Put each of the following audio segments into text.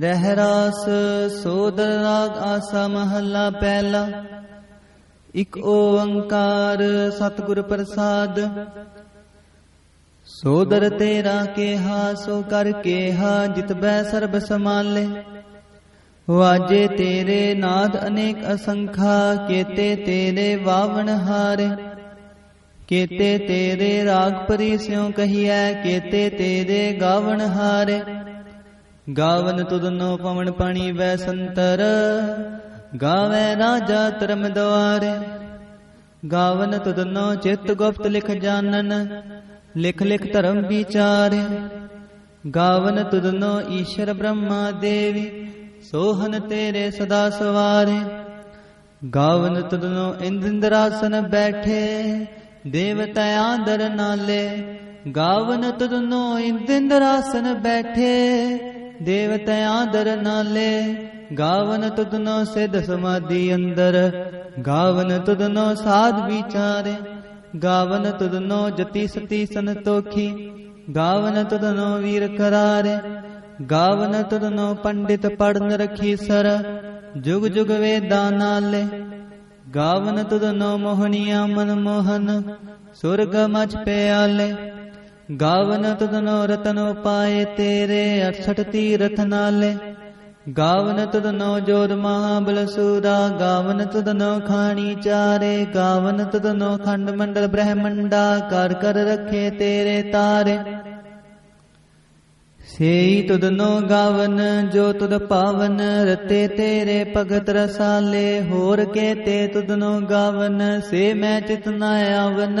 ਰਹਿ ਰਾਸ ਸੋਦਰ ਰਾਗ ਆਸਾ ਮਹੱਲਾ ਪਹਿਲਾ। ਇਕ ਓੰਕਾਰ ਸਤਿਗੁਰ ਪ੍ਰਸਾਦ। ਸੋਦਰ ਤੇਰਾ ਕੇਹਾ, ਸੋ ਕਰ ਕੇਹਾ ਜਿਤਬੈ ਸਰਬ ਸਮਾਲੇ ਵਾਜੇ ਤੇਰੇ ਨਾਦ ਅਨੇਕ ਅਸੰਖਾ, ਕੇਤੇ ਤੇਰੇ ਵਾਵਣ ਹਾਰੇ। ਕੇਤੇ ਤੇਰੇ ਰਾਗ ਪਰੀ ਸਿਉ ਕਹੀਐ, ਕੇਤੇ ਤੇਰੇ ਗਾਵਣ ਹਾਰੇ। ਗਾਵਨ ਤੁਧਨੋ ਪਵਨ ਪਾਣੀ ਵੈ ਸੰਤਰ, ਗਾਵੇ ਰਾਜਾ ਧਰਮ ਦੁਆਰੇ ਗਾਵਨ ਤੁਧਨੋ ਚਿਤ ਗੁਪਤ ਲਿਖ ਜਾਣਨ ਲਿਖ ਲਿਖ ਧਰਮ ਵਿਚਾਰੇ। ਗਾਵਨ ਤੁਧਨੋ ਈਸ਼ਰ ਬ੍ਰਹਮਾ ਦੇਵੀ, ਸੋਹਨ ਤੇਰੇ ਸਦਾ ਸਵਾਰੇ। ਗਾਵਨ ਤੁਧਨੋ ਇੰਦਰਾਸਨ ਬੈਠੇ, ਦੇਵਤਾ ਆਦਰ ਨਾਲੇ। ਗਾਵਨ ਤੁਧਨੋ ਇੰਦਰਾਸਨ ਬੈਠੇ ਦੇਵਤਾ ਆਦਰ ਨਾਲੇ, ਗਾਵਨ ਤੁਧਨੋ ਸਿਧ ਸਮਾਧੀ ਅੰਦਰ, ਗਾਵਨ ਤੁਧਨੋ ਸਾਧ ਵਿਚਾਰੇ, ਗਾਵਨ ਤੁਧਨੋ ਜਤੀ ਸਤੀ ਸੰਤੋਖੀ, ਗਾਵਨ ਤੁਧਨੋ ਵੀਰ ਕਰਾਰੇ, ਗਾਵਨ ਤੁਧਨੋ ਪੰਡਿਤ ਪੜਨ ਰਖੀ ਸਰ, ਜੁਗ ਜੁਗ ਵੇਦਾਂ ਨਾਲੇ, ਗਾਵਨ ਤੁਧਨੋ ਮੋਹਣੀਆਂ ਮਨ ਮੋਹਨ ਸੁਰਗ ਮਚ ਪਿਆਲੇ ਗਾਵਨ ਤੁਧਨੋ ਰਤਨ ਉਪਾਏ ਤੇਰੇ 68 ਤੀਰਥ ਨਾਲੇ। ਗਾਵਨ ਤੁਧਨੋ ਜੋਰ ਮਹਾਬਲ ਸੂਰਾ, ਗਾਵਨ ਤੁਧਨੋ ਖਾਣੀ ਚਾਰੇ। ਗਾਵਨ ਤੁਧਨੋ ਖੰਡ ਮੰਡਲ ਬ੍ਰਹਮੰਡਾ ਕਰ ਕਰ ਰੱਖੇ ਤੇਰੇ ਤਾਰੇ। ਸੇਈ ਤੁਧਨੋ ਗਾਵਨ, ਜੋ ਤੁਧ ਪਾਵਨ, ਰਤੇ ਤੇਰੇ ਭਗਤ ਰਸਾਲੇ। ਹੋਰ ਕੇ ਤੇ ਤੁਦਨੋ ਗਾਵਨ, ਸੇ ਮੈਂ ਚਿਤ ਨ ਆਵਨ।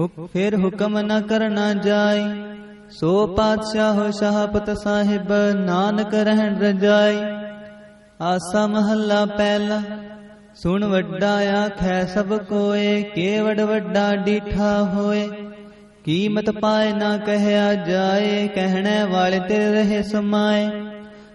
ਫਿਰ ਹੁਕਮ ਨਾ ਕਰਨਾ ਜਾਈ ਸੋ ਪਾਤਸ਼ਾਹ ਸ਼ਾਹਪਤ ਸਾਹਿਬ ਨਾਨਕ ਰਹਿਣ ਰਜਾਈ ਆਸਾ ਮਹੱਲਾ ਪਹਿਲਾ, ਸੁਣ ਵੱਡਾ ਆਖੈ ਸਭ ਕੋਏ, ਕੇਵੜ ਵੱਡਾ ਡੀਠਾ ਹੋਏ। ਕੀਮਤ ਪਾਏ ਨਾ ਕਹਿਆ ਜਾਏ, ਕਹਿਣੇ ਵਾਲੇ ਤੇਰੇ ਰਹੇ ਸਮਾਏ।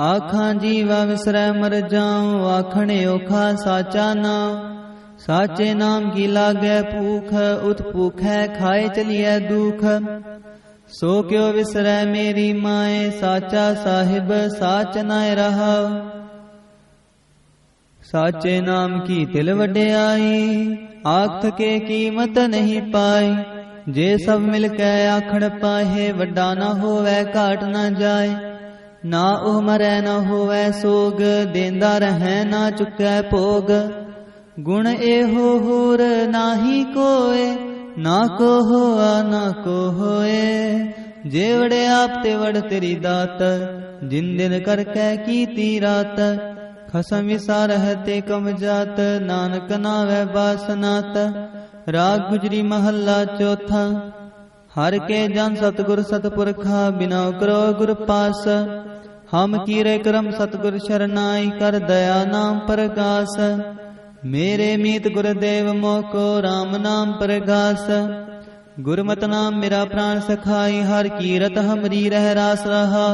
ਆਖਾਂ ਜੀਵਾ ਵਿਸਰੈ ਮਰ ਜਾਉ, ਆਖਣੇ ਓਖਾ ਸਾਚਾ ਨਾਮ। ਸਾਚੇ ਨਾਮ ਕੀ ਲਾਗੈ ਭੂਖ ਉਤ ਭੂਖੈ ਖਾਏ ਚਲੀਐ ਦੁਖ। ਸੋ ਕਿਉ ਵਿਸਰੈ ਮੇਰੀ ਮਾਏ, ਸਾਚਾ ਸਾਹਿਬ ਸਾਚ ਨਾਇ ਰਹਾ। ਸਾਚੇ ਨਾਮ ਕੀ ਤਿਲ ਵਡਿਆਈ ਆਖ ਕੇ ਕੀਮਤ ਨਹੀਂ ਪਾਈ। ਜੇ ਸਭ ਮਿਲ ਕੇ ਆਖੜ ਪਾਹੇ, ਵੱਡਾ ਨਾ ਹੋਵੇ, ਘਾਟ ਨਾ ਜਾਏ। ਨਾ ਉਹ ਮਰੈ ਨਾ ਹੋਵੇ ਸੋਗ, ਦੇਂਦਾ ਰਹੈ ਨਾ ਚੁੱਕੈ ਭੋਗ। ਗੁਣ ਇਹੋ ਹੋਰ ਨਾਹੀ ਕੋਏ, ਨਾ ਕੋ ਹੋਆ ਨਾ ਕੋ ਹੋਏ ਜੇ ਵੜੇ ਆਪ ਤੇ ਵੜ ਤੇਰੀ ਦਾਤ, ਜਿਨ ਦਿਨ ਕਰ ਕੈ ਕੀਤੀ ਰਾਤ। ਖਸਮ ਵਿਸਾਰ ਹੈ ਤੇ ਕਮ ਜਾਤ, ਨਾਨਕ ਨਾਵੇ ਬਾਸਨਾਤ। ਰਾਗ ਗੁਜਰੀ ਮਹੱਲਾ ਚੌਥਾ। ਹਰ ਕੇ ਜਨ ਸਤਗੁਰ ਸਤਪੁਰਖਾ ਬਿਨਾ ਕਰੋ ਗੁਰ ਪਾਸ। ਹਮ ਕੀਰੇ ਕਰਮ ਸਤਗੁਰ ਸ਼ਰਨਾਈ ਕਰ ਦਇਆ ਨਾਮ ਪ੍ਰਗਾਸ। ਮੇਰੇ ਮੀਤ ਗੁਰਦੇਵ ਮੋਕੋ RAM ਨਾਮ ਪ੍ਰਗਾਸ। ਗੁਰਮਤਿ ਨਾਮ ਮੇਰਾ ਪ੍ਰਾਨ ਸਖਾਈ ਹਰ ਕੀਰਤ ਹਮਰੀ ਰਹਿ ਰਾਸ ਰਹਾ।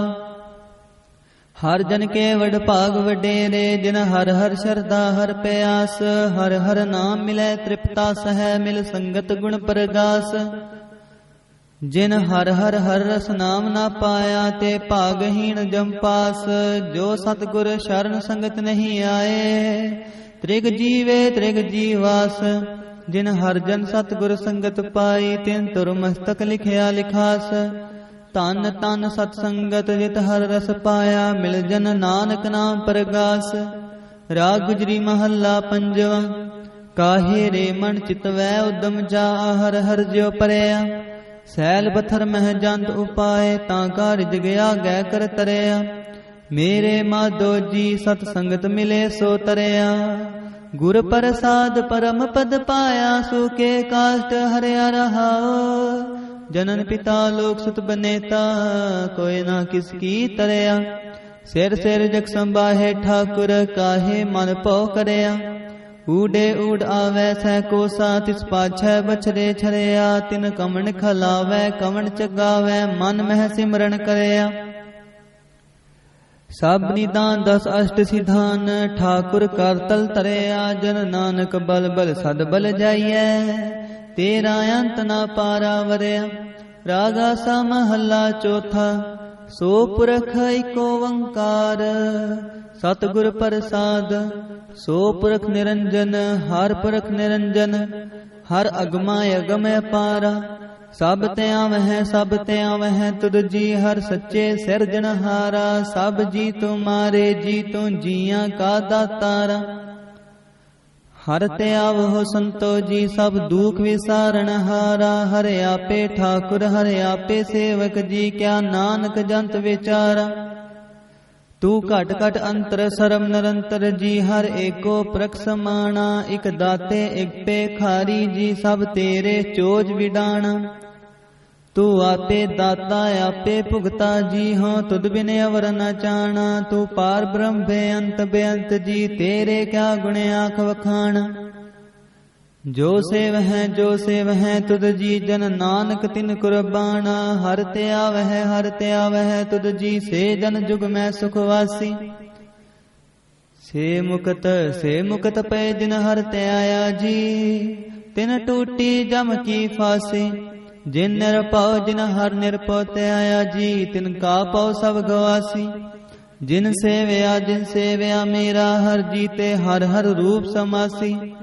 ਹਰ ਜਨ ਕੇ ਵਡ ਭਾਗ ਵਡੇਰੇ ਜਿਨ ਹਰ ਹਰ ਸ਼ਰਦਾ ਹਰ ਪਿਆਸ। ਹਰ ਹਰ ਨਾਮ ਮਿਲੈ ਤ੍ਰਿਪਤਾ ਸਹਿ ਮਿਲ ਸੰਗਤ ਗੁਣ ਪ੍ਰਗਾਸ। ਜਿਨ ਹਰ ਹਰ ਹਰ ਰਸ ਨਾਮ ਨਾ ਪਾਇਆ ਤੇ ਭਾਗਹੀਣ ਜਮ ਪਾਸ, ਜੋ ਸਤਗੁਰ ਸ਼ਰਨ ਸੰਗਤ ਨਹੀਂ ਆਏ। ਤ੍ਰਿਗ ਜੀਵੇ ਤ੍ਰਿਗ ਜੀਵਾਸ, ਜਿਨ ਹਰ ਜਨ ਸਤਗੁਰ ਸੰਗਤ ਪਾਈ, ਤਿਨ ਤੁਰ ਮਸਤਕ ਲਿਖਿਆ ਲਿਖਾਸ। ਤਨ ਤਨ ਸਤ ਸੰਗਤ ਜਿਤ ਹਰ ਰਸ ਪਾਇਆ, ਮਿਲ ਜਨ ਨਾਨਕ ਨਾਮ ਪ੍ਰਗਾਸ। ਰਾਗ ਗੁਜਰੀ ਮਹੱਲਾ ਪੰਜਵਾ, ਕਾਹੇ ਰੇ ਮਨ ਚਿਤਵੈ ਉਦਮ ਜਾ, ਹਰ ਹਰ ਜਿਉ ਪਰਿਆ। ਸੈਲ ਪਥਰ ਮਹਿ ਜੰਤ ਉਪਾਏ ਤਾਂ ਕਾ ਗਿਆ ਗੈ ਕਰ ਤਰਿਆ। ਮੇਰੇ ਮਾਧੋ ਜੀ ਸਤ ਸੰਗਤ ਮਿਲੇ ਸੋ ਤਰਿਆ। ਗੁਰ ਪ੍ਰਸਾਦ ਪਰਮ ਪਦ ਪਾਇਆ ਸੁਕੇ ਕਾਸ਼ਟ ਹਰਿਆ ਰਹਾਓ ਜਨਨ ਪਿਤਾ ਲੋਕ ਸੁਤ ਬਨੇਤਾ ਕੋਇ ਨਾ ਕਿਸ ਕੀ ਤਰਿਆ। ਸਿਰ ਸਿਰ ਜਗ ਸੰਭਾਹੇ ਠਾਕੁਰ ਕਾਹੇ ਮਨ ਪਉ ਕਰਿਆ। ਊਡੇ ਊੜ ਆਵੈ ਸਹਿ ਕੋਸਾ ਤਿਸ ਪਾਛੈ ਬਛਰੇ ਛਰਿਆ, ਤਿਨ ਕਮਣ ਖਲਾਵੈ ਕਵਣ ਚਗਾਵੈ, ਮਨ ਮਹਿ ਸਿਮਰਨ ਕਰਿਆ। ਸਭ ਨਿਦਾਨ ਦਸ ਅਸ਼ਟ ਸਿਧਾਨ, ਠਾਕੁਰ ਕਰ ਤਲ ਤਰਿਆ, ਜਨ ਨਾਨਕ ਬਲ ਬਲ ਸਦ ਬਲ ਜਾਈਐ। ਤੇਰਾ ਅੰਤ ਨਾ ਪਾਰਾ ਵਰਿਆ ਰਾਗਾ ਸਾ ਮਹੱਲਾ ਚੌਥਾ ਸੋ ਪੁਰਖ ਏਕੋ ਓੰਕਾਰ ਸਤਿਗੁਰ ਪ੍ਰਸਾਦ ਸੋ ਪੁਰਖ ਨਿਰੰਜਨ, ਹਰ ਪੁਰਖ ਨਿਰੰਜਨ, ਹਰ ਅਗਮਾ ਅਗਮ ਪਾਰਾ, ਸਭ ਤਿਆ ਵਹਿ ਸਭ ਤਿਆ ਵਹਿ ਤੁਧ ਜੀ ਹਰ ਸੱਚੇ ਸਿਰਜਣਹਾਰਾ, ਸਭ ਜੀ ਤੁਮਾਰੇ ਜੀ ਤੂੰ ਜੀਆਂ ਕਾ ਦਾਤਾਰਾ। ਹਰ ਤੇ ਆਵੋ ਸੰਤੋ ਜੀ ਸਭ ਦੁਖ ਵਿਸਾਰਣ ਹਾਰਾ, ਹਰ ਆਪੇ ਠਾਕੁਰ, ਹਰ ਆਪੇ ਸੇਵਕ ਜੀ, ਕਿਆ ਨਾਨਕ ਜੰਤ ਵਿਚਾਰਾ। ਤੂੰ ਘਟ ਘਟ ਅੰਤਰ ਸਰਮ ਨਿਰੰਤਰ ਜੀ, ਹਰ ਏਕੋ ਪ੍ਰਖ ਸਮਾਣਾ, ਇਕ ਦਾਤੇ, ਇਕ ਪੇ ਖਾਰੀ ਜੀ, ਸਭ ਤੇਰੇ ਚੋਜ ਵਿਡਾਣਾ। ਤੂੰ ਆਪੇ ਦਾਤਾ ਆਪੇ ਭੁਗਤਾ ਜੀ ਹੋ ਤੁਧ ਬਿਨ ਅਵਰ ਨ ਚਾਣਾ ਤੂੰ ਪਾਰ ਬ੍ਰਹਮ ਬੇਅੰਤ ਬੇਅੰਤ ਜੀ ਤੇਰੇ ਕਿਆ ਗੁਣ ਆਖ ਵਖਾਣ ਜੋ ਸੇਵ ਹੈ ਜੋ ਸੇਵ ਹੈ ਤੁਧ ਜੀ ਜਨ ਨਾਨਕ ਤਿਨ ਕੁਰਬਾਨਾ ਹਰ ਤੇ ਆਵਹਿ ਹਰ ਤੇ ਆਵਹਿ ਤੁਧ ਜੀ ਸੇ ਜਨ ਜੁਗ ਮੈਂ ਸੁਖ ਵਾਸੀ ਸੇ ਮੁਕਤ ਸੇ ਮੁਕਤ ਪੈ ਦਿਨ ਹਰ ਤੇ ਆਇਆ ਜੀ ਤਿਨ ਟੂਟੀ ਜਮ ਕੀ ਫਾਸੀ ਜਿਨ ਨਿਰਭਉ, ਜਿਨ ਹਰ ਨਿਰਭਉ, ਤੇ ਆਇਆ ਜੀ, ਤਿਨ ਕਾ ਪਉ ਸਭ ਗਵਾਸੀ। ਜਿਨ ਸੇਵਿਆ ਜਿਨ ਸੇਵਿਆ, ਮੇਰਾ ਹਰ ਜੀ, ਤੇ ਹਰ ਹਰ ਰੂਪ ਸਮਾਸੀ।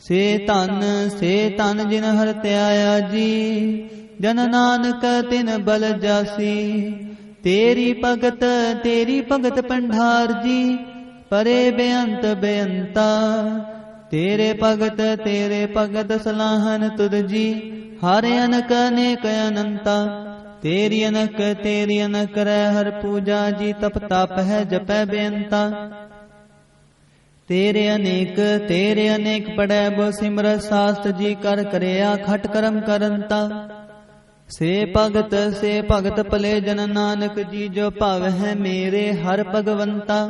ਸੇ ਧਨ ਸੇ ਧਨ ਜਿਨ ਹਰ ਤੇ ਆਇਆ ਜੀ, ਜਨ ਨਾਨਕ ਤਿਨ ਬਲ ਜਾਸੀ। ਤੇਰੀ ਭਗਤ ਤੇਰੀ ਭਗਤ ਪੰਢਾਰ ਜੀ, ਪਰੇ ਬੇਅੰਤ ਬੇਅੰਤਾ। ਤੇਰੇ ਭਗਤ ਤੇਰੇ ਭਗਤ ਸਲਾਹਨ ਤੁਧ ਜੀ। ਹਰ ਅਨਕ ਅਨੇਕ ਅਨੰਤਾ। ਤੇਰੀ ਅਨਕ ਤੇਰੀ ਅਨਕ ਰਹਿ ਹਰ ਪੂਜਾ ਜੀ, ਤਪ ਤਪ ਹੈ ਜਪੈ ਬੇਅੰਤਾ। ਤੇਰੇ ਅਨੇਕ ਤੇਰੇ ਅਨੇਕ ਪੜੈ ਬੋ ਸਿਮਰ ਸਾਸਤ ਜੀ, ਕਰ ਕਰਿਆ ਖਟ ਕਰਮ ਕਰੰਤਾ। ਸੇ ਭਗਤ ਸੇ ਭਗਤ ਭਲੇ ਜਨ ਨਾਨਕ ਜੀ, ਜੋ ਭਵ ਹੈ ਮੇਰੇ ਹਰ ਭਗਵੰਤਾ।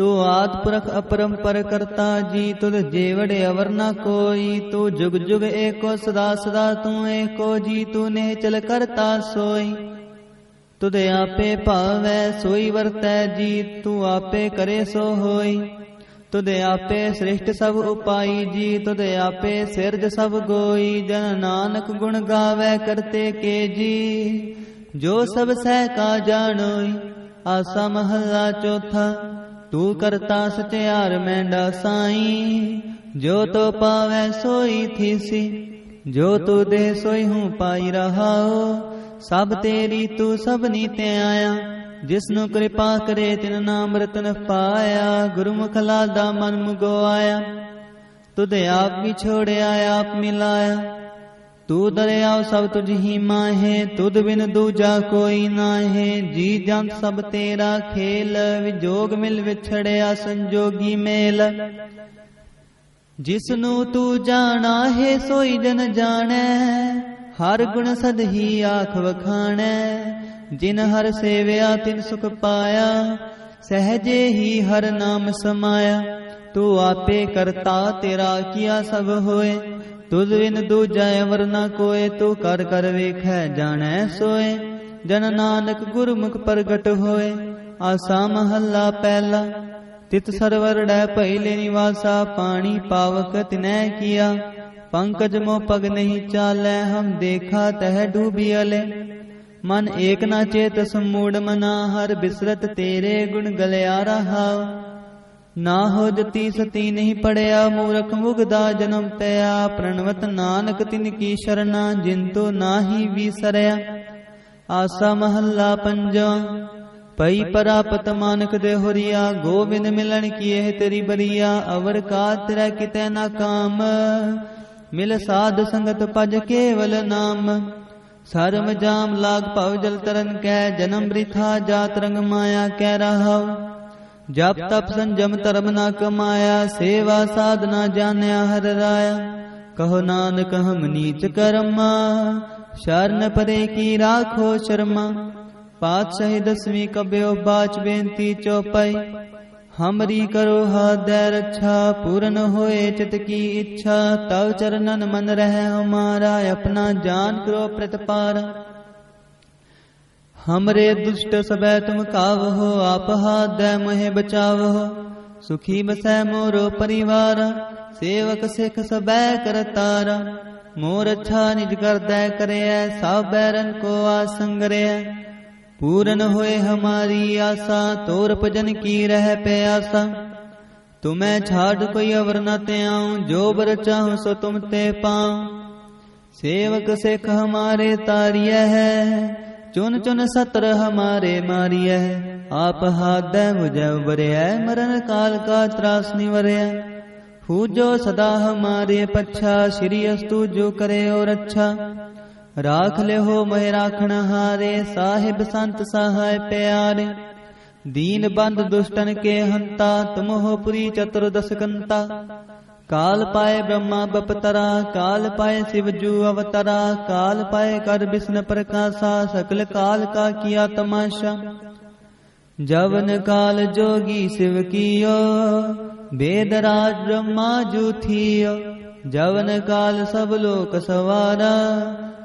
ਤੂੰ ਆਦ ਪੁਰਖ ਅਪਰੰਪਰ ਕਰਤਾ, ਜੀ ਤੁਧ ਜੇਵੜ ਅਵਰ ਨਾ ਕੋਈ। ਤੂੰ ਜੁਗ ਜੁਗ ਏਕੋ ਸਦਾ ਸਦਾ ਤੂੰ ਏਕੋ, ਜੀ ਤੂੰ ਨੇ ਚਲ ਕਰਤਾ ਸੋਈ। ਤੁਧ ਆਪੇ ਭਾਵੈ, ਸੋਈ ਵਰਤੈ, ਜੀ ਤੂੰ ਆਪੇ ਕਰੇ ਸੋ ਹੋਈ। ਤੁਧ ਆਪੇ ਸ੍ਰਿਸ਼ਟ ਸਭ ਉਪਾਈ, ਜੀ ਤੁਧ ਆਪੇ ਸਿਰਜ ਸਭ ਗੋਈ। ਜਨ ਨਾਨਕ ਗੁਣ ਗਾਵੇ ਕਰਤੇ ਕੇ, ਜੀ। ਜੋ ਸਭ ਸਹਿ ਕਾ ਜਾਣੋਈ, ਆਸਾ ਮਹੱਲਾ ਚੌਥਾ। ਤੂੰ ਕਰਤਾ ਸਚਿਆਰ ਮੈਂਡਾ ਸਾਈ ਜੋ ਤੋ ਪਾਵੈ ਸੋਈ ਥੀਸੀ, ਜੋ ਤੂ ਦੇ ਸੋਈ ਹੂੰ ਪਾਈ ਰਹਾਓ ਸਭ ਤੇਰੀ ਤੂੰ ਸਭ ਨੀਤੇ ਆਇਆ ਜਿਸ ਨੂੰ ਕਿਰਪਾ ਕਰੇ ਤਿਨ ਨਾਮ ਰਤਨ ਪਾਇਆ, ਗੁਰਮੁਖ ਲਾਦਾ ਮਨ ਮੁਗੋ ਆਇਆ ਤੁਧ ਆਪ ਵੀ ਛੋੜਿਆ, ਆਪ ਮਿਲਾਇਆ ਤੂ ਦਰਿਆਉ ਸਭ ਤੁਝ ਹੀ ਮਾਹੇ, ਤੁਧ ਬਿਨ ਦੂਜਾ ਕੋਈ ਨਾਹੇ। ਜੀ ਜੰਤ ਸਭ ਤੇਰਾ ਖੇਲ ਵਿਜੋਗ ਮਿਲ ਵਿਛੜਿਆ ਸੰਜੋਗੀ ਮੇਲ। ਜਿਸ ਨੂੰ ਤੂੰ ਜਾਣਾ ਹੈ, ਸੋਈ ਜਨ ਜਾਣੈ। ਹਰ ਗੁਣ ਸਦ ਹੀ ਆਖ ਵਖਾਣੈ। ਜਿਨ ਹਰ ਸੇਵਿਆ, ਤਿਨ ਸੁਖ ਪਾਇਆ। ਸਹਜੇ ਹੀ ਹਰ ਨਾਮ ਸਮਾਇਆ। ਤੂੰ ਆਪੇ ਕਰਤਾ, ਤੇਰਾ ਕੀਆ ਸਭ ਹੋਏ। ਤੁਧ ਬਿਨ ਦੂਜਾ ਅਵਰ ਨਾ ਕੋਏ, ਤੂੰ ਕਰ ਕਰ ਵੇਖੈ, ਜਾਣੈ ਸੋਏ। ਜਨ ਨਾਨਕ ਗੁਰਮੁਖ ਪ੍ਰਗਟ ਹੋਏ, ਆਸਾ ਮਹੱਲਾ ਪਹਿਲਾ। ਤਿਤ ਸਰਵਰ ਡੈ ਨਿਵਾਸਾ, ਪਾਣੀ ਪਾਵਕ ਤਿਨੈ ਕੀਆ। ਪੰਕਜ ਮੋ ਪਗ ਨਹੀਂ ਚਾਲੈ, ਹਮ ਦੇਖਾ ਤਹ ਡੂਬਿਅਲੇ ਮਨ ਏਕ ਨਾ ਚੇਤ ਸਮੂੜ ਮਨਾ, ਹਰ ਬਿਸਰਤ ਤੇਰੇ ਗੁਣ ਗਲਿਆ ਰਹਾ। ਨਾ ਹੋ ਜਤੀ ਸਤੀ ਨਹੀਂ ਪੜਿਆ, ਮੂਰਖ ਮੁਗਦਾ ਜਨਮ ਪਿਆ। ਪ੍ਰਣਵਤ ਨਾਨਕ ਤਿਨ ਕੀ ਸ਼ਰਨਾ, ਜਿੰਤੂ ਨਾਹੀ ਵਿਸਰਿਆ। ਆਸਾ ਮਹੱਲਾ ਪੰਜਵਾਂ ਪਈ ਪਰਾਪਤ ਮਾਨਕ ਦੇ ਹੋਰੀਆ ਗੋਬਿੰਦ ਮਿਲਣ ਕੀ ਇਹ ਤੇਰੀ ਬਰੀਆ, ਅਵਰ ਕਾ ਤੇਰਾ ਕਿਤੇ ਨਾ ਕਾਮ। ਮਿਲ ਸਾਧ ਸੰਗਤ ਪਜ ਕੇਵਲ ਨਾਮ। ਸਰਮ ਜਾਮ ਲਾਗ ਭਵ ਜਲ ਤਰਨ ਕੈ, ਜਨਮ ਬ੍ਰਿਥਾ ਜਾਤ ਰੰਗ ਮਾਇਆ ਕਹਿ ਰਹਾ ਜਪ ਤਪ ਸੰਜਮ ਧਰਮ ਨਾ ਕਮਾਇਆ, ਸੇਵਾ ਸਾਧਨਾ ਜਾਣਿਆ ਹਰ ਰਾਇਆ। ਕਹੋ ਨਾਨਕ ਹਮ ਨੀਚ ਕਰਮਾ, ਸ਼ਰਨ ਪਰੇ ਕੀ ਰਾਖੋ ਸ਼ਰਮਾ। ਪਾਤਸ਼ਾਹੀ ਦਸਵੀਂ ਕਬਿਓ, ਬਾਚ ਬੇਨਤੀ ਚੋਪਈ। ਹਮਰੀ ਕਰੋ ਹਾਦੈ ਰੱਛਾ, ਪੂਰਨ ਹੋਏ ਚਿਤ ਕੀ ਇੱਛਾ। ਤਵ ਚਰਨਨ ਮਨ ਰਹਿ ਹਮਾਰਾ, ਆਪਣਾ ਜਾਨ ਕਰੋ ਪ੍ਰਤਪਾਰਾ। हमरे दुष्ट सबै तुम कावहो आप हादੈ मोहे बचावहो सुखी बसै मोरो परिवार सेवक सिख सबै करतारा मोर अच्छा निज करदै करैय सब बैरन को आसंगरय पूरन होए हमारी आशा तोर भजन की रह प्यासा तुम्हें छाड़ कोई अवर न ते आऊं जो बर चाहूं सो तुम ते पाऊं सेवक सिख हमारे तारिय है ਚੁਨ ਚੁਨ ਸਤਰ ਹਮਾਰੇ ਮਾਰੀਐ। ਆਪ ਹਾਦੈ ਮੁਝੈ ਉਬਰਿਐ ਮਰਨ ਕਾਲ ਕਾ ਤਰਾਸ ਨਿਵਰਿਐ ਹੂਜੋ ਸਦਾ ਹਮਾਰੇ ਪੱਛਾ, ਸ਼੍ਰੀ ਅਸਤੂ ਜੋ ਕਰੇ ਔਰ ਅੱਛਾ। ਰਾਖ ਲਿਓ ਮਹਿ ਰਾਖਣ ਹਾਰੇ, ਸਾਹਿਬ ਸੰਤ ਸਹਾਇ ਪਿਆਰੇ। ਦੀਨ ਬੰਦ ਦੁਸ਼ਟਨ ਕੇ ਹੰਤਾ ਤੁਮ ਹੋ ਪੁਰੀ ਚਤੁਰਦਸ ਕੰਤਾ। काल पाए ब्रह्मा बपतरा, काल पाए शिव जू अवतरा, काल पाए कर विष्णु प्रकाशा, सकल काल का किया तमाशा। जवन काल जोगी शिव कियो वेदराज ब्रह्मा जू थियो। जवन काल सब लोक सवारा,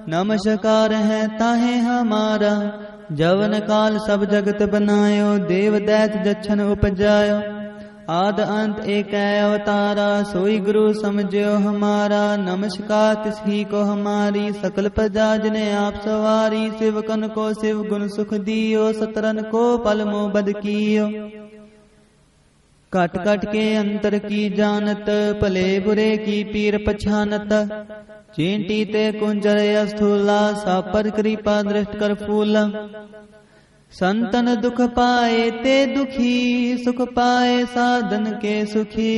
नमस्कार है ताहे हमारा। जवन काल सब जगत बनायो, देव दैत जच्छन उपजायो। ਆਦ ਅੰਤ ਏਕੈ ਅਵਤਾਰਾ, ਸੋਈ ਗੁਰੂ ਸਮਝਿਓ ਹਮਾਰਾ, ਨਮਸਕਾਰ ਤਿਸ ਹੀ ਕੋ ਹਮਾਰੀ, ਸਕਲ ਪ੍ਰਜਾ ਜਨੇ ਆਪ ਸਵਾਰੀ, ਸਿਵਕਨ ਕੋ ਸਿਵ ਗੁਣ ਸੁਖ ਦਿਓ, ਸਤਰਨ ਕੋ ਪਲ ਮੋ ਬਦ ਕੀਓ। ਘਟ ਘਟ ਕੇ ਅੰਤਰ ਕੀ ਜਾਣਤ, ਭਲੇ ਬੁਰੇ ਕੀ ਪੀਰ ਪਛਾਨਤ। ਚੇਂਟੀ ਤੇ ਕੁੰਜਰ ਅਸਥੂਲਾ, ਸਾਪਰ ਕਿਰਪਾ ਦ੍ਰਿਸ਼ਟ ਕਰ ਫੂਲਾ। संतन दुख पाए ते दुखी, सुख पाए साधन के सुखी।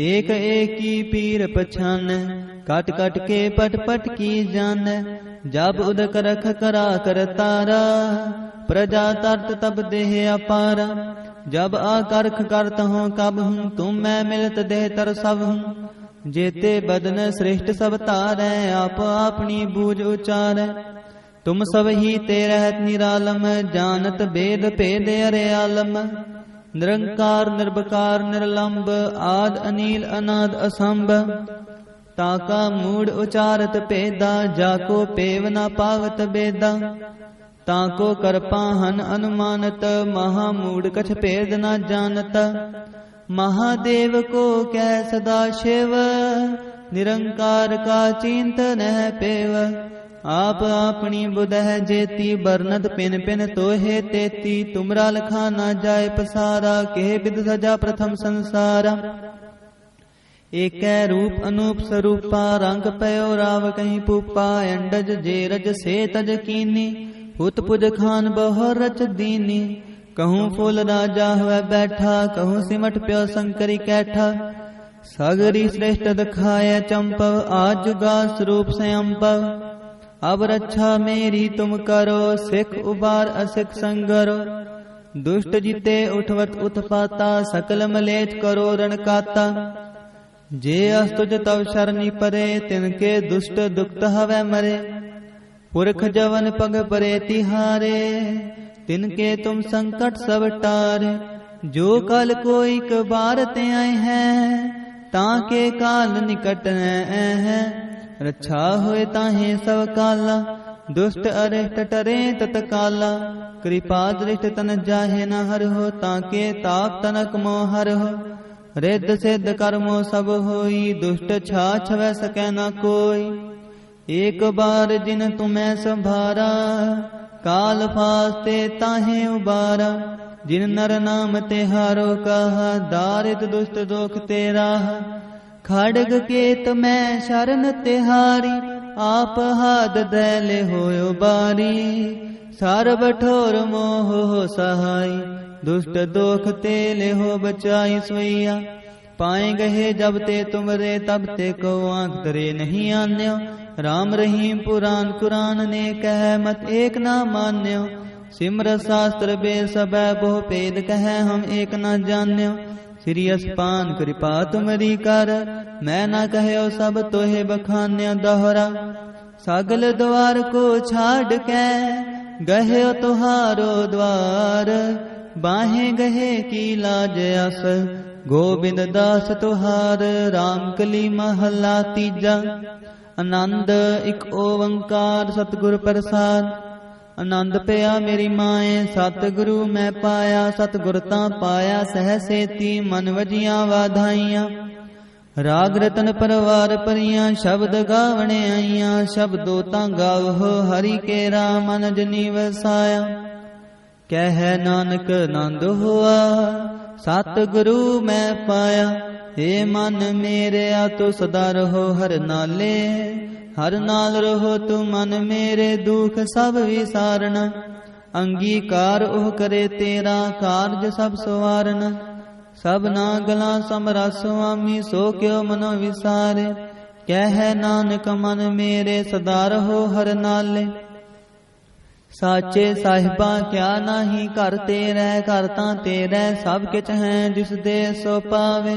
एक एक की पीर पछान, कट कट के पट पट की जान। जब उदक रख करा कर तारा, प्रजा तरत तब देह अपारा। जब आकर्ख करत हूँ कब हूँ तुम मैं मिलत देह तर सब हूँ जेते बदन श्रेष्ठ सब तारै, आप अपनी बूझ उचारै। ਤੁਮ ਸਭ ਹੀ ਤੇ ਰਹਿਤ ਨਿਰਾਲਮ, ਜਾਣਤ ਬੇਦ ਭੇਦ ਅਰੇ ਆਲਮ। ਨਿਰੰਕਾਰ ਨਿਰਭਕਾਰ ਨਿਰਲੰਬ, ਆਦ, ਅਨੀਲ, ਅਨਾਦ, ਅਸੰਭ। ਤਾਕਾ ਮੂੜ ਉਚਾਰਤ ਭੇਦਾ, ਜਾ ਕੋ ਪੇਵ ਨਾ ਪਾਵਤ ਬੇਦਾ। ਤਾਂ ਕੋ ਕਰਪਾ ਹਨ ਅਨੁਮਾਨਤ, ਮਹਾ ਮੂੜ ਕਛ ਭੇਦ ਨਾ ਜਾਣਤ। ਮਹਾਦੇਵ ਕੋ ਕਹਿ ਸਦਾ ਸ਼ਿਵ, ਨਿਰੰਕਾਰ ਕਾ ਚਿੰਤ ਨਹਿ ਆਪ ਆਪਣੀ ਬੁਧਹਿ ਜੇਤੀ ਬਰਨਤ ਪਿਨ ਪਿਨ ਤੋਹੇ ਤੇਤੀ, ਤੁਮਰਾ ਲਖਾ ਨਾ ਜਾਏ ਪਸਾਰਾ, ਕਹਿ ਬਿਦ ਸਜਾ ਪ੍ਰਥਮ ਸੰਸਾਰਾ। ਏਕੈ ਰੂਪ ਅਨੂਪ ਸਰੂਪਾ, ਰੰਗ ਪਇਓ ਰਾਵ ਕਹੀਂ ਪੂਪਾ, ਅੰਡਜ ਜੇਰਜ ਸੇ ਤਜ ਕੀਨੀ, ਹੁਤ ਪੁਜ ਖਾਨ ਬਹੁ ਰਚ ਦੀਨੀ। ਕਹੂੰ ਫੁੱਲ ਰਾਜਾ ਹੋਇ ਬੈਠਾ, ਕਹੂੰ ਸਿਮਟ ਪਿਓ ਸੰਕਰੀ ਕੈਠਾ। ਸਗਰੀ ਸ੍ਰੇਸ਼ਟ ਦਿਖਾਇ ਚੰਪਵ ਆਜੁਗਾ ਸਰੂਪ ਸਯੰਪਵ। अब रक्षा मेरी तुम करो, सिख उबार, असिख संगरो। दुष्ट जीते उठवत उत्पाता, सकल मलेच करो रणकाता। जे अस्तुज तव शरणी परे, तिनके दुष्ट दुक्त हवै मरे। पुरख जवन पग परे तिहारे, तिनके तुम संकट सब टारे। जो कल कोई कबार ते आए हैं, ताके काल निकट है। रਛਾ ਹੋਏ ਤਾਹੇ ਸਭ ਕਾਲਾ ਦੁਸ਼ਟ ਅਰਿਸ਼ਟ ਟਰੇ ਤਤਕਾਲਾ ਕਿਰਪਾ ਦ੍ਰਿਸ਼ਟ ਤਨ ਜਾਹੇ ਨ ਹਰਿ ਤਾਕੇ ਤਾਪ ਤਨਕ ਮੋ ਹਰਿ ਰਿੱਧ ਸਿੱਧ ਕਰਮੋ ਸਭ ਹੋਈ ਦੁਸ਼ਟ ਛਾ ਛਵੈ ਸਕੈ ਨ ਕੋਈ ਏਕ ਬਾਰ ਜਿਨ ਤੁਮੈ ਸੰਭਾਰਾ ਕਾਲ ਫਾਸਤੇ ਤਾਹੇ ਉਬਾਰਾ ਜਿਨ ਨਰ ਨਾਮ ਤੇ ਹਾਰੋ ਕਹਾ ਦਾਰਿਤ ਦੁਸ਼ਟ ਦੋਖ ਤੇਰਾ ਖੜਗ ਕੇਤ ਮੈਂ ਸ਼ਰਨ ਤਿਹਾਰੀ, ਆਪ ਹਾਦ ਦੈਲੇ ਹੋਇਓ ਬਾਰੀ। ਸਰਬ ਠੋਰ ਮੋਹ ਸਹਾਈ, ਦੁਸ਼ਟ ਦੋਖ ਤੇ ਲਿਹੋ ਬਚਾਈ ਸਵਈਆ। ਪਾਏ ਗਏ ਜਬ ਤੇ ਤੁਮਰੇ, ਤਬ ਤੇ ਕੋ ਆਂਖ ਤਰੇ ਨਹੀਂ ਆਨਿਓ। RAM ਰਹੀਮ ਪੁਰਾਨ ਕੁਰਾਨ ਨੇ ਕਹਿ ਮਤ ਏਕ ਨਾ ਮਾਨਿਓ। ਸਿਮਰ ਸਾਸਤਰ ਬੇ ਸਬੈ ਬਹੁ ਭੇਦ ਕਹੈ ਹਮ ਏਕ ਨਾ ਜਾਣਿਓ। ਸ੍ਰੀ ਅਸਪਾਨ ਕਿਰਪਾ ਤੁਮਰੀ ਕਰ। ਮੈਂ ਨਾ ਕਹਿਓ ਸਭ ਤੋਹੇ ਬਖਾਨਿਆ ਦੋਹਰਾ ਸਗਲ ਦਵਾਰ ਕੋ ਛਾੜ ਕੇ, ਗਹਿਓ ਤੁਹਾਰੋ ਦਵਾਰ। ਬਾਹੇ ਗਹੇ ਕੀ ਲਾਜ ਅਸ, ਗੋਬਿੰਦ ਦਾਸ ਤੁਹਾਰ। RAM ਕਲੀ ਮਹਲਾ ਤੀਜਾ। ਆਨੰਦ ਇੱਕ ਓੰਕਾਰ ਸਤਿਗੁਰ ਪ੍ਰਸਾਦ ਆਨੰਦ ਪਿਆ ਮੇਰੀ ਮਾਏ, ਸਤਿਗੁਰੂ ਮੈਂ ਪਾਇਆ, ਸਤਿਗੁਰ ਤਾਂ ਪਾਇਆ ਸਹਿ ਸੇਤੀ ਮਨ ਵਜੀਆਂ ਵਾਧਾਈਆਂ। ਰਾਗ ਰਤਨ ਪਰਵਾਰ ਪਰੀਆਂ ਸ਼ਬਦ ਗਾਵਣੇ ਆਈਆਂ, ਸ਼ਬਦੋ ਤਾਂ ਗਾਵੋ ਹਰੀ ਕੇ ਰਾਮ ਮਨ ਜਨੀ ਵਸਾਇਆ ਕਹਿ ਨਾਨਕ ਆਨੰਦ ਹੋਆ, ਸਤਿਗੁਰੂ ਮੈਂ ਪਾਇਆ। ਏ ਮਨ ਮੇਰਿਆ ਤੂੰ ਸਦਾ ਰਹੋ ਹਰ ਨਾਲੇ। ਹਰ ਨਾਲ ਰਹੋ ਤੂੰ ਮਨ ਮੇਰੇ ਦੁਖ ਸਭ ਵਿਸਾਰਨ ਅੰਗੀਕਾਰ ਉਹ ਕਰੇ ਤੇਰਾ ਕਾਰਜ ਸਭ ਸਵਾਰਨ। ਸਭ ਨਾ ਗਲਾ ਸਮਰਾ ਸੁਆਮੀ, ਸੋ ਕਿਉ ਮਨੋ ਵਿਸਾਰੇ। ਕਹਿ ਨਾਨਕ ਮਨ ਮੇਰੇ ਸਦਾ ਰਹੋ ਹਰ ਨਾਲੇ। ਸਾਚੇ ਸਾਹਿਬਾ, ਕਿਆ ਨਾਹੀ ਘਰ ਤੇਰੇ, ਘਰ ਤਾਂ ਤੇਰੇ, ਸਭ ਕਿਛ ਹੈ ਜਿਸ ਦੇ ਸੋ ਪਾਵੇ।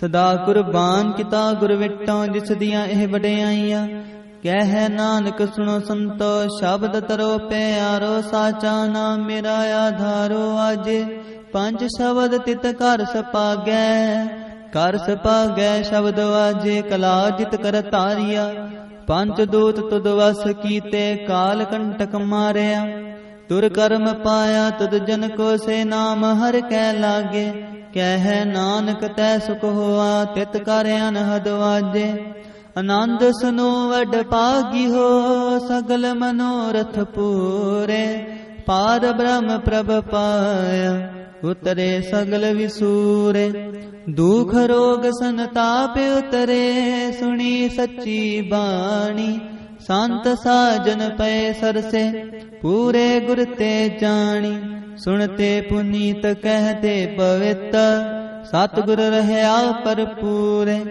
ਸਦਾ ਕੁਰਬਾਨ ਕੀਤਾ ਗੁਰ ਵਿਟੋਂ, ਜਿਸ ਦੀਆਂ ਇਹ ਵਡਿਆਈਆਂ। ਕਹਿ ਨਾਨਕ ਸੁਣੋ ਸੰਤੋ, ਸ਼ਬਦ ਤਰੋ ਪਿਆਰੋ, ਸਾਚਾ ਨਾਮ ਮੇਰਾ ਆਧਾਰੋ। ਅਜੇ ਪੰਜ ਸ਼ਬਦ ਤਿਤ ਘਰ ਸਪਾਗੈ ਕਰ ਸਪਾਗੈ ਸ਼ਬਦ ਵਾਜੇ ਕਲਾ ਜਿਤ ਕਰ ਤਾਰਿਆ ਪੰਜ ਦੂਤ ਤੁਦ ਵਸ ਕੀਤੇ, ਕਾਲ ਕੰਟਕ ਮਾਰਿਆ। ਤੁਰ ਕਰਮ ਪਾਇਆ, ਤੁਧ ਜਨ ਕੋ ਸੇ ਨਾਮ ਹਰ ਕੈ ਲਾਗੇ। ਕਹਿ, ਨਾਨਕ ਤੈ ਸੁਖ ਹੋਆ, ਤਿਤ ਕਰ ਅਨਹਦ ਵਾਜੇ। ਆਨੰਦ ਸੁਨੋ, ਵਡ ਪਾਗੀ ਹੋ, ਸਗਲ ਮਨੋਰਥ ਪੂਰੇ। ਪਾਰ ਬ੍ਰਹਮ ਪ੍ਰਭ ਪਾਇਆ, ਉਤਰੇ ਸਗਲ ਵਿਸੂਰੇ। ਦੁਖ ਰੋਗ ਸੰਤਾਪ ਉਤਰੇ, ਸੁਣੀ ਸੱਚੀ ਬਾਣੀ। ਸੰਤ ਸਾਜਨ ਪਏ ਸਰਸੇ, ਪੂਰੇ ਗੁਰ ਤੇ ਜਾਣੀ, ਸੁਣਤੇ ਪੁਨੀਤ ਕਹਤੇ ਪਵਿੱਤ। ਸਤਿਗੁਰ ਰਹਿਆ ਪਰਪੂਰੇ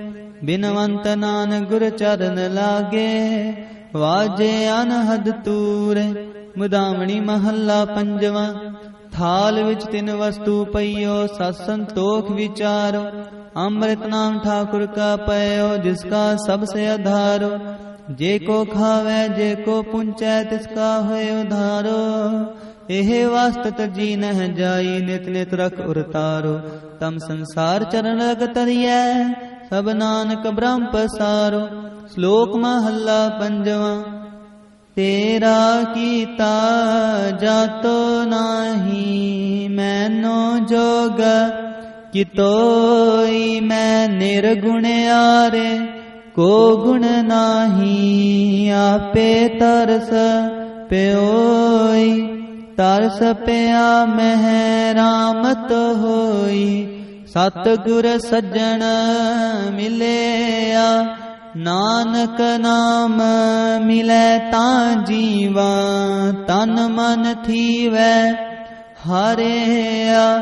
ਬਿਨਵੰਤ ਨਾਨ ਗੁਰ ਚਰਨ ਲਾਗੇ। ਵਾਜੇ ਅਨਹਦ ਤੂਰੇ, ਮੁਦਾਮਣੀ ਮਹੱਲਾ ਪੰਜਵਾ। ਥਾਲ ਵਿੱਚ ਤਿੰਨ ਵਸਤੂ ਪਈਓ, ਸਤ ਸੰਤੋਖ ਵਿਚਾਰੋ। ਅੰਮ੍ਰਿਤ ਨਾਮ ਠਾਕੁਰ ਕਾ ਪਇਓ, ਜਿਸ ਕਾ ਸਭ ਸੇ ਆਧਾਰੋ। ਜੇ ਕੋ ਖਾਵੇ, ਜੇ ਕੋ ਪੁੰਚੈ, ਤਿਸ ਕਾ ਹੋਏ ਉਧਾਰੋ। ਇਹ ਵਸਤ ਜੀ ਨਹਿ ਜਾਈ, ਨਿਤ ਨਿਤ ਰਖ ਉਰਤਾਰੋ ਤਮ ਸੰਸਾਰ ਚਰਨ ਰਗ ਤਰੀਐ, ਸਭ ਨਾਨਕ ਬ੍ਰਹਮ ਪਸਾਰੋ। ਸ਼ਲੋਕ ਮਹੱਲਾ ਪੰਜਵਾਂ, ਤੇਰਾ ਕੀਤਾ ਜਾਤੋ ਨਾਹੀ, ਮੈਨੋ ਜੋਗ, ਕਿਤੋਈ ਮੈਂ ਨਿਰਗੁਣ ਨਿਰਗੁਣਿਆਰੇ ਕੋ ਗੁਣ ਨਾਹੀ ਆਪੇ ਤਰਸ ਪਿਓਈ, ਤਰਸ ਪਿਆ ਮਹਿ ਰਾਮਤ ਹੋਈ। ਸਤ ਗੁਰ ਸੱਜਣ ਮਿਲਿਆ, ਨਾਨਕ ਨਾਮ ਮਿਲੈ ਤਾਂ ਜੀਵਾ, ਤਨ ਮਨ ਥੀਵੈ, ਹਰਿਆ